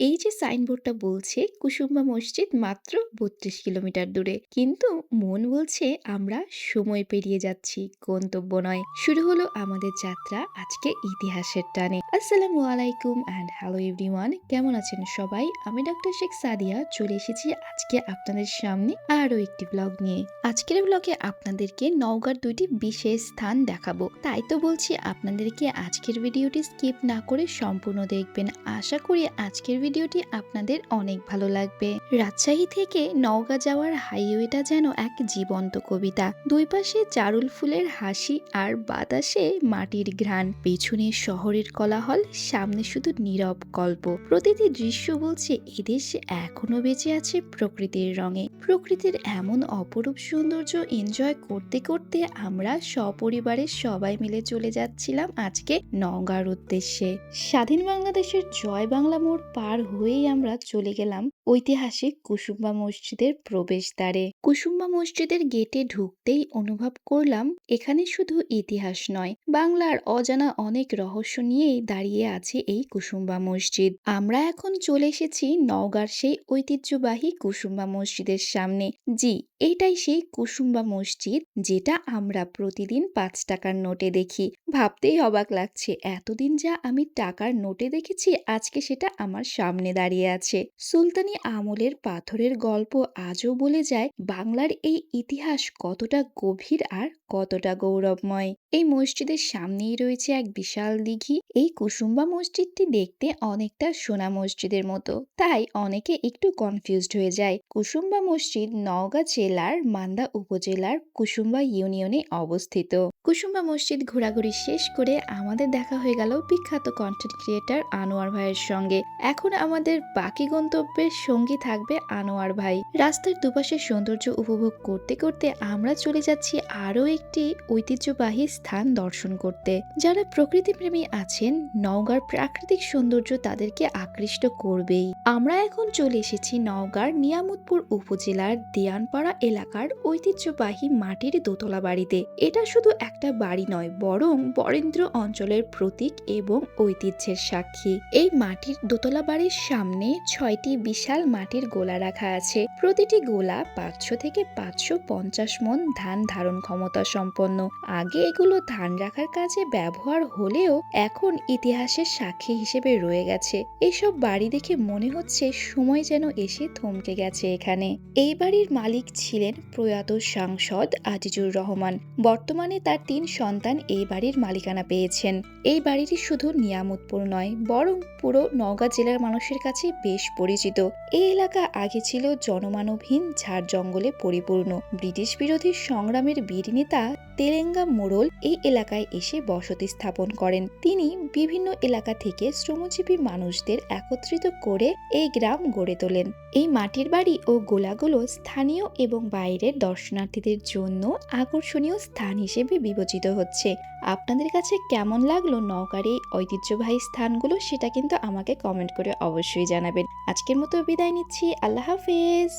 এই যে সাইনবোর্ডটা বলছে, কুসুম্বা মসজিদ মাত্র বত্রিশ কিলোমিটার দূরে। কিন্তু মন বলছে আমরা সময় পেরিয়ে যাচ্ছি, গন্তব্য নয়। শুরু হলো আমাদের যাত্রা আজকে ইতিহাসের টানে। আসসালামু আলাইকুম অ্যান্ড হ্যালো এভরিওয়ান কেমন আছেন সবাই? আমি ডক্টর শেখ সাদিয়া, চলে এসেছি আজকে আপনাদের সামনে আরও একটি ব্লগ নিয়ে। আজকের ব্লগে আপনাদেরকে নওগাঁর দুইটি বিশেষ স্থান দেখাবো। তাই তো বলছি, আপনাদেরকে আজকের ভিডিওটি স্কিপ না করে সম্পূর্ণ দেখবেন। আশা করি আজকের ভিডিওটি আপনাদের অনেক ভালো লাগবে। রাজশাহী থেকে নওগাঁ যাওয়ার হাইওয়েটা যেন এক জীবন্ত কবিতা। দুই পাশে চারুল ফুলের হাসি আর বাতাসে মাটির ঘ্রাণ। পেছনে শহরের কলাহল, সামনে শুধু নীরব গল্প। প্রতিটি দৃশ্য বলছে এদেশ এখনও বেঁচে আছে প্রকৃতির রঙে। প্রকৃতির এমন অপরূপ সৌন্দর্য এনজয় করতে করতে আমরা সপরিবারে সবাই মিলে চলে যাচ্ছিলাম আজকে নওগাঁর উদ্দেশ্যে। স্বাধীন বাংলাদেশের জয় বাংলা মোড় পার হয়েই আমরা চলে গেলাম ঐতিহাসিক কুসুম্বা মসজিদের প্রবেশদ্বারে। কুসুম্বা মসজিদের গেটে ঢুকতেই অনুভব করলাম, এখানে শুধু ইতিহাস নয়, বাংলার অজানা অনেক রহস্য নিয়েই দাঁড়িয়ে আছে এই কুসুম্বা মসজিদ। আমরা এখন চলে এসেছি নওগাঁর সেই ঐতিহ্যবাহী কুসুম্বা মসজিদের সামনে। জি, এটাই সেই কুসুম্বা মসজিদ যেটা আমরা প্রতিদিন পাঁচ টাকার নোটে দেখি। ভাবতেই অবাক লাগছে, এতদিন যা আমি টাকার নোটে দেখেছি, আজকে সেটা আমার সামনে দাঁড়িয়ে আছে। সুলতানি আমলের পাথরের গল্প আজও বলে যায়, বাংলার এই ইতিহাস কতটা গভীর আর কতটা গৌরবময়। এই মসজিদের সামনেই রয়েছে এক বিশাল দিঘি। এই কুসুম্বা মসজিদটি দেখতে অনেকটা সোনা মসজিদের মতো। তাই অনেকে একটু কনফিউজড হয়ে যায়। কুসুম্বা মসজিদ নওগাঁ জেলার মান্দা উপজেলার কুসুম্বা ইউনিয়নে অবস্থিত। কুসুম্বা মসজিদ ঘোরাঘুরি শেষ করে আমাদের দেখা হয়ে গেল বিখ্যাত কন্টেন্ট ক্রিয়েটার আনোয়ার ভাইয়ের সঙ্গে। এখন আমাদের বাকি গন্তব্যের সঙ্গী থাকবে আনোয়ার ভাই। রাস্তার দুপাশের সৌন্দর্য উপভোগ করতে করতে আমরা চলে যাচ্ছি আরও একটি ঐতিহ্যবাহী স্থান দর্শন করতে। যারা প্রকৃতিপ্রেমী আছেন, নওগাঁর প্রাকৃতিক সৌন্দর্য তাদেরকে আকৃষ্ট করবেই। আমরা এখন চলে এসেছি নওগাঁর নিয়ামতপুর উপজেলার দেয়ানপাড়া এলাকার ঐতিহ্যবাহী মাটির দোতলা বাড়িতে। এটা শুধু একটা বাড়ি নয়, বরং বরেন্দ্র অঞ্চলের প্রতীক এবং ঐতিহ্যের সাক্ষী। এই মাটির দোতলা বাড়ির সামনে ছয়টি বিশাল মাটির গোলা রাখা আছে। প্রতিটি গোলা পাঁচশো থেকে পাঁচশো পঞ্চাশ মন ধান ধারণ ক্ষমতা সম্পন্ন। আগে এগুলো ধান রাখার কাজে ব্যবহার হলেও এখন ইতিহাসের সাক্ষী হিসেবে রয়ে গেছে। এসব বাড়ি দেখে মনে হচ্ছে সময় যেন এসে থমকে গেছে এখানে। এই বাড়ির মালিক ছিলেন প্রয়াত সাংসদ আজিজুর রহমান। বর্তমানে তার তিন সন্তান এই বাড়ির মালিকানা পেয়েছেন। এই বাড়িটি শুধু নিয়ামতপুর নয়, বরং পুরো নওগাঁ জেলার মানুষের কাছে বেশ পরিচিত। এই এলাকা আগে ছিল জনমানবহীন ঝাড় জঙ্গলে পরিপূর্ণ। ব্রিটিশ বিরোধী সংগ্রামের বীর নেতা তেলেঙ্গা মোড়ল এই এলাকায় এসে বসতি স্থাপন করেন। তিনি বিভিন্ন এলাকা থেকে শ্রমজীবী মানুষদের একত্রিত করে এই গ্রাম গড়ে তোলেন। এই মাটির বাড়ি ও গোলাগুলো স্থানীয় এবং বাইরের দর্শনার্থীদের জন্য আকর্ষণীয় স্থান হিসেবে বিবেচিত হচ্ছে। আপনাদের কাছে কেমন লাগল নওগাঁর এই ঐতিহ্যবাহী স্থানগুলো, সেটা কিন্তু আমাকে কমেন্ট করে অবশ্যই জানাবেন। আজকের মতো বিদায় নিচ্ছি। আল্লাহ হাফেজ।